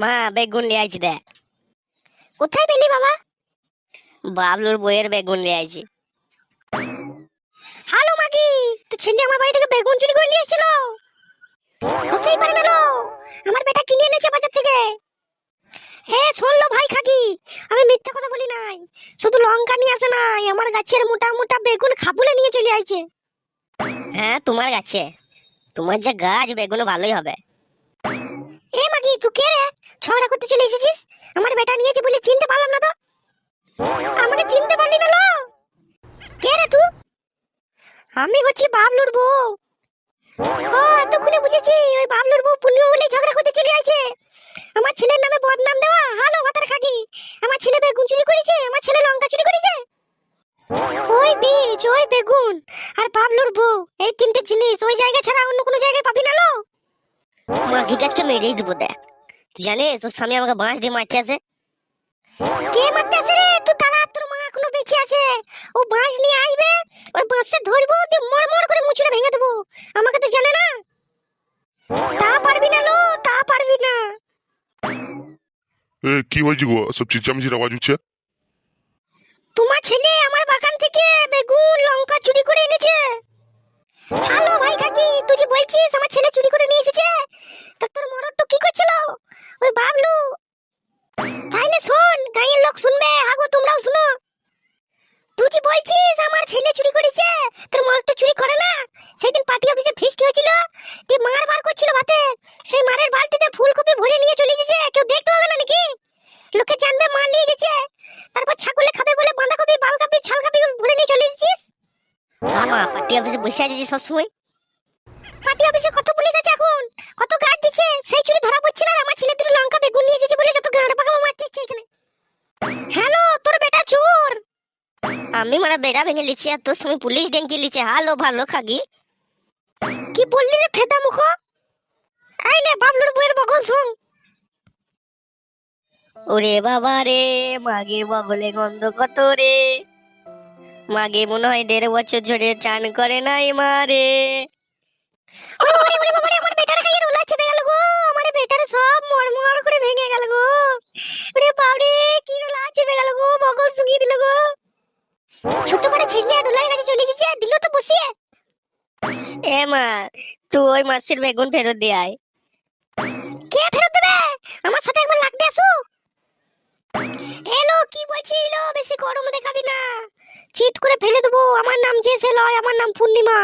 মা, বেগুন নিয়ে আইছি দেখ কোথায় পেলি বাবা বাবলুর বইয়ের বেগুন নিয়ে আইছি। হ্যালো মাগি তো ছেলে আমার বাড়ি থেকে বেগুন চুরি করে নিয়ে এসেছিল। হতেই পারে না আমার বেটা কিনে এনেছে বাজার থেকে। এ শুনলো ভাই খাকি, আমি মিথ্যা কথা বলি নাই। শুধু লঙ্কা নিয়ে আসে নাই, আমার গাছের মোটা মোটা বেগুন খাবুলে নিয়ে চলে আইছে। হ্যাঁ তোমার গাছে। তোমার যে গাছ বেগুন ভালোই হবে। এ মাগি তুই কে রে? ঝগড়া করতে চলে এসেছিস? আমার বেটা নিয়েছে বলে চিনতে পারলাম না তো। আমাকে চিনতে পারলি না লো। কে রে তুই? আমি হচ্ছি বাবলুর বউ। ও এতক্ষণে বুঝেছি, ওই বাবলুর বউ পূর্ণিমা বলে ঝগড়া করতে চলে আইছে। আমার ছেলের নামে বদনাম দেওয়া? হ্যালো ভাতার খাকি। আমার ছেলে বেগুন চুরি করেছে? আমার ছেলে লঙ্কা চুরি করেছে? ওই বীজ, ওই বেগুন। আর বাবলুর বউ, এই তিনটে জিনিস ওই জায়গা ছাড়া অন্য কোনো জায়গায় পাবি না লো। গাছকে মেরেই দেবো দেখ। তুই জানিস ওর স্বামী আমাকে বাঁশ দিয়ে মারতে আছে কে মারতে আছে রে? তুই তারা তোর মা এখনও বেঁচে আছে। ও বাঁশ নিয়ে আসবে ওর বাঁশে ধরবো দিয়ে মর মর করে মুচুরে ভেঙে দেবো। আমাকে তো জানে না। তা পারবি না লো তা পারবি না। এ কি হয়েছে গো? সব চিচামিচির আওয়াজ তোমার ছেলে আমার বাগান থেকে বেগুন তাইলে শোন, গাঁয়ের লোক শুনবে। আগো, তোমরাও শুনো। তুই যে বলছিস, আমার ছেলে চুরি করেছে, তোর মরদটা চুরি করে না। সেদিন পার্টি অফিসে ফিস্ট হয়েছিল তুই মার বার করছিল ভাতে। সেই মারের বালতিতে ফুলকপি ভরে নিয়ে চলে গেছে, কেউ দেখতে হবে না নাকি? লোকে জানবে মার নিয়ে গেছে। তারপর ছাগলে খাবে বলে বাঁধাকপি, বালকপি, ছালকপি ভরে নিয়ে চলে হ্যাঁ মা পার্টি অফিসে বসে আছিস সবসময়? পার্টি অফিসে কত পুলিশ আছে আমি মারা বেড়া ভেঙে লিছি আর তোর স্বামী পুলিশ ডেঙ্কি লিছে হালো ভালো খাগি। কি বললি রে ফেদা মুখ আইলে বাবলুর বইয়ের বগল শুন। ওরে বাবা রে মাগে বগলে গন্ধ কত রে। মাগে মনে হয় দেড় বছর ধরে চান করে নাই মারে আমার বেটার সব মরমর করে ভেঙে গেল গো ওরে বাবরে কি রোলা চেপে গেল গো বগল শুকিয়ে দিল গো ছোট বড় ছেলে রোলার গেছে দিল তো বসিয়ে। এ মা, তুই ওই মাসির বেগুন ফেরত দিয়ে আয়। কে ফেরত দেবে? আমার সাথে একবার লাগতে আসো। এলো, কি বলছিল বেশি গরম দেখাবি না। চিৎ করে ফেলে দেবো। আমার নাম জেসে লয়, আমার নাম পূর্ণিমা।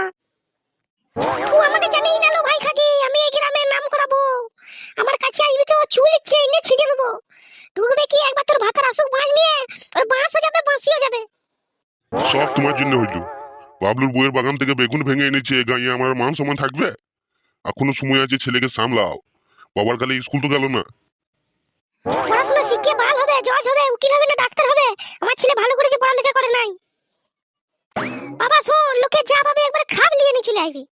তুই আমাকে জানিস না লো ভাই খাকি, আমি এই গ্রামের নাম করাবো। আমার কাছে আসবি তো, চুল চেনে ছিঁড়ে দেবো। ঢুকবে কি একবার তোর ভাতার আসুক বাঁশ নিয়ে, ওর বাঁশও যাবে, বাঁশিও যাবে। সব তোমার জন্য হইল। বাবলুর বইয়ের বাগান থেকে বেগুন ভেঙে এনেছে গাঁয়ে আমার মান সমান থাকবে? এখনও সময় আছে ছেলেকে সামলাও। বাবার কালে স্কুল তো গেল না। পড়াশোনা শিখে ভালো হবে, জজ হবে, উকিল হবে না, ডাক্তার হবে। আমার ছেলে ভালো করেছে, পড়ালেখা করে নাই। বাবা, শোন, লোকে যা পাবে একবার খাব নিয়ে নিয়ে চলে আসবি।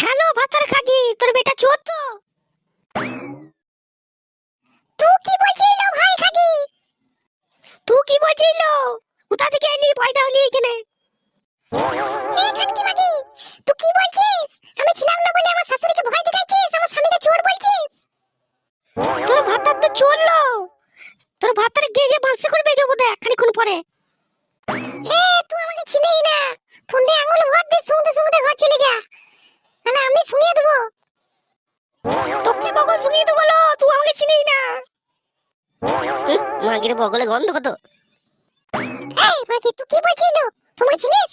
হ্যালো, ভাতার খাগি, তোর বেটা চোর তো? তুই কি বলছিল, ভাই খাগি? তুই কি বলছিল? কোথা থেকে এলি পয়দা হলি এখানে তুই কি বলছিস? আমি ছিলাম না বলে আমার শাশুড়িকে ভয় বলছিস? তোর ভাতার গিয়ে না। ফোন দিয়ে আঙুল ভর শুনতে শুনতে ঘর চলে যা। আমি শুনিয়ে দেবো। তোকে বগল শুনিয়ে দেবো বলো তুই আমাকে চিনেই না। মাগির বগলে গন্ধ কত? এই মাকি তুই কি বলছিল তোমার চিনিস?